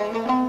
Şu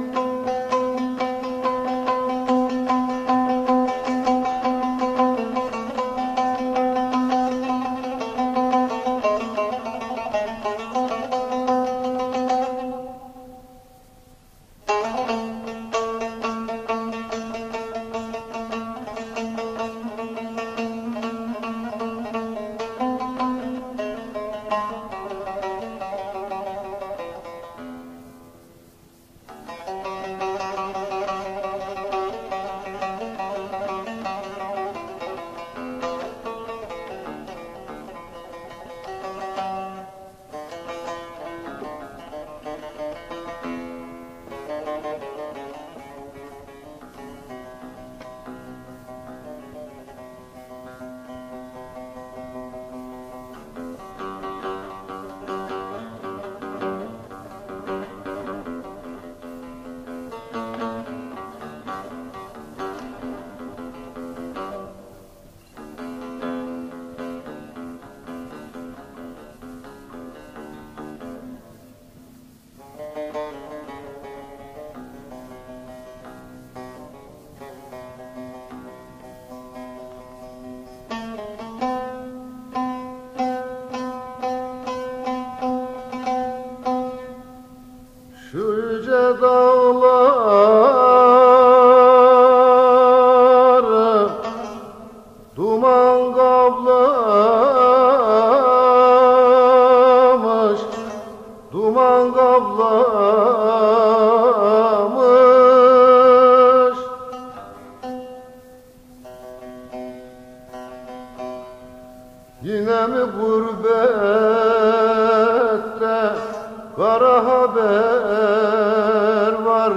kara haber var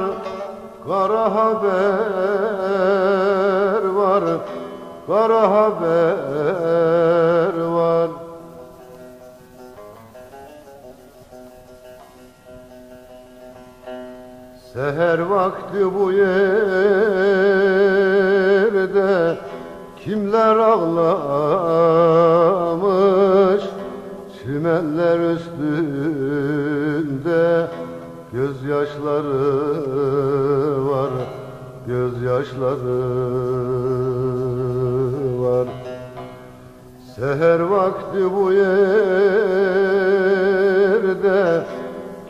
Kara haber var Kara haber var. Seher vakti bu yerde kimler ağlamış Seher vakti bu yerde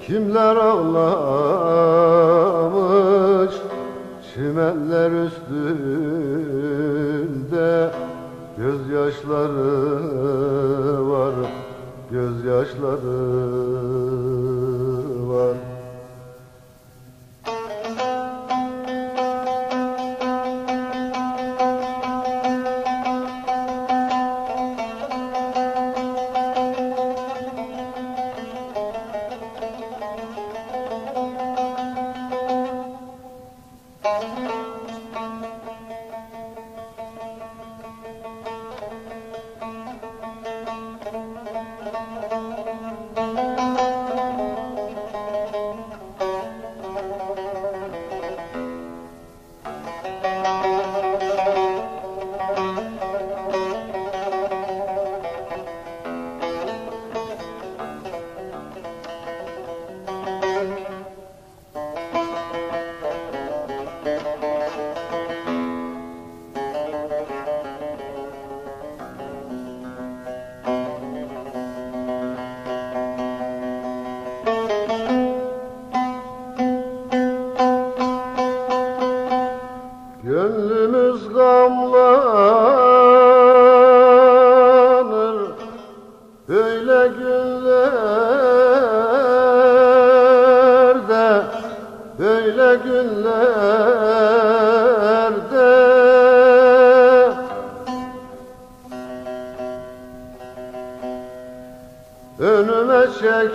kimler ağlamış? Çimenler üstünde gözyaşları var Gözyaşları Günlerde. Önüme çektiler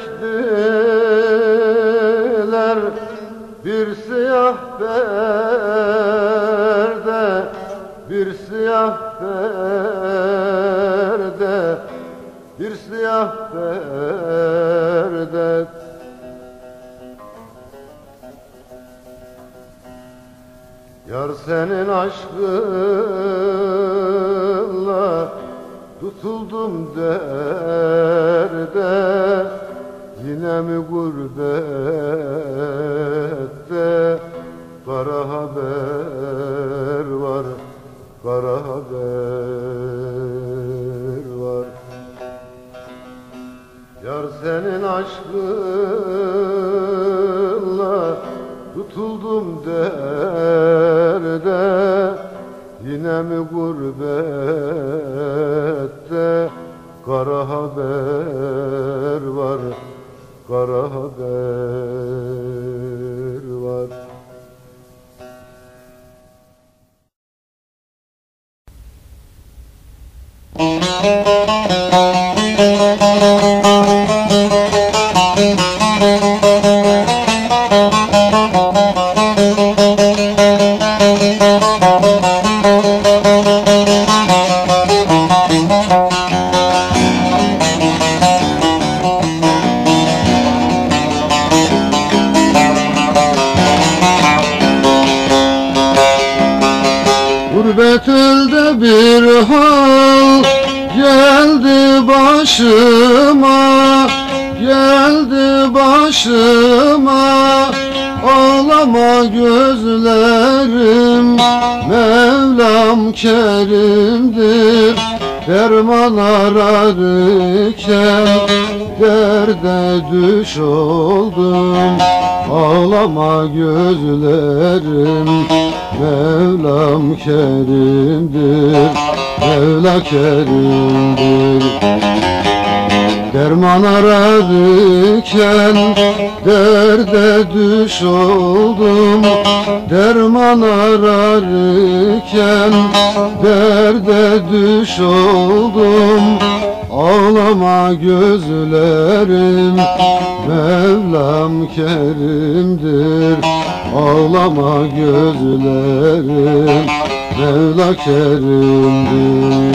bir siyah perde Bir siyah perde Bir siyah perde Yar senin aşkınla tutuldum derde. Yine mi gurbette kara haber var Kara haber var? Yar senin aşkınla tutuldum derde. Sinem gurbette kara haber var? Kara haber var. Müzik Ağlama gözlerim Mevlam kerimdir. Derman ararken Derde düş oldum. Ağlama gözlerim Mevlam kerimdir. Mevla kerimdir Derman ararken derde düş oldum. Derman ararken derde düş oldum. Ağlama gözlerim Mevlam kerimdir. Ağlama gözlerim Mevla kerimdir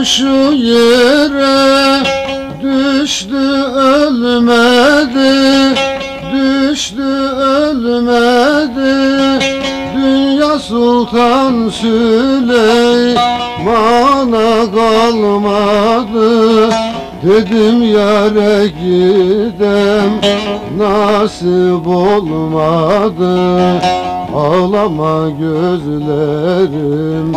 Kuşu yere düştü ölmedi. Düştü ölmedi. Dünya Sultan Süleyman'a kalmadı Dedim yare gidem nasip olmadı. Ağlama gözlerim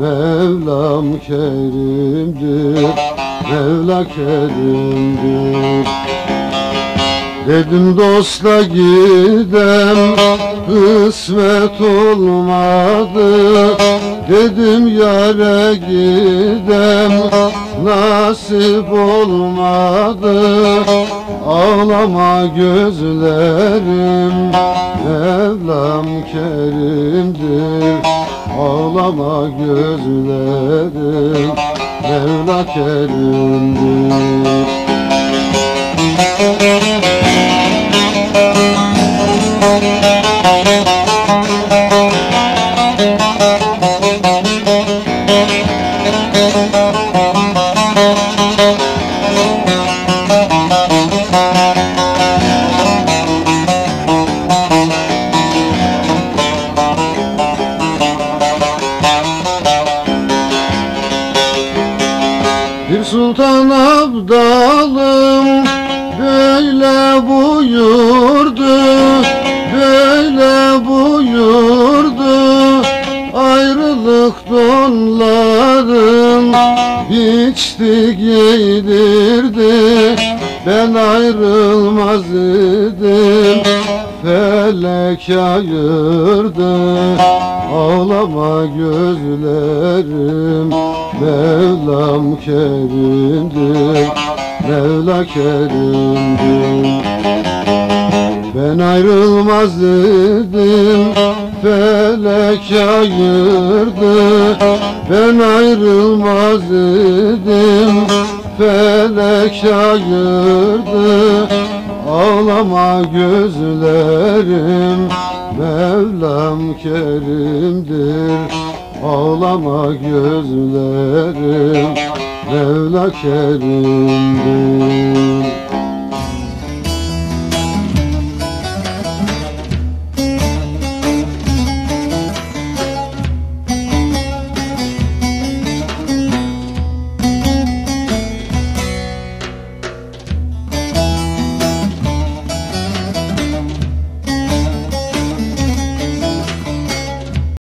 Mevlam kerimdir Mevla kerimdir. Dedim dostla gidem kısmet olmadı Dedim yare gidem nasip olmadı. Ağlama gözlerim Mevlam kerimdir. Ağlama gözlerim Mevla kerimdir. Bir Felek ayırdı Ağlama gözlerim. Mevlam kerimdir Mevla kerimdir. Ben ayrılmaz idim Felek ayırdı Ben ayrılmaz idim Felek ayırdı Ağlama gözlerim Mevlam kerimdir. Ağlama gözlerim Mevla kerimdir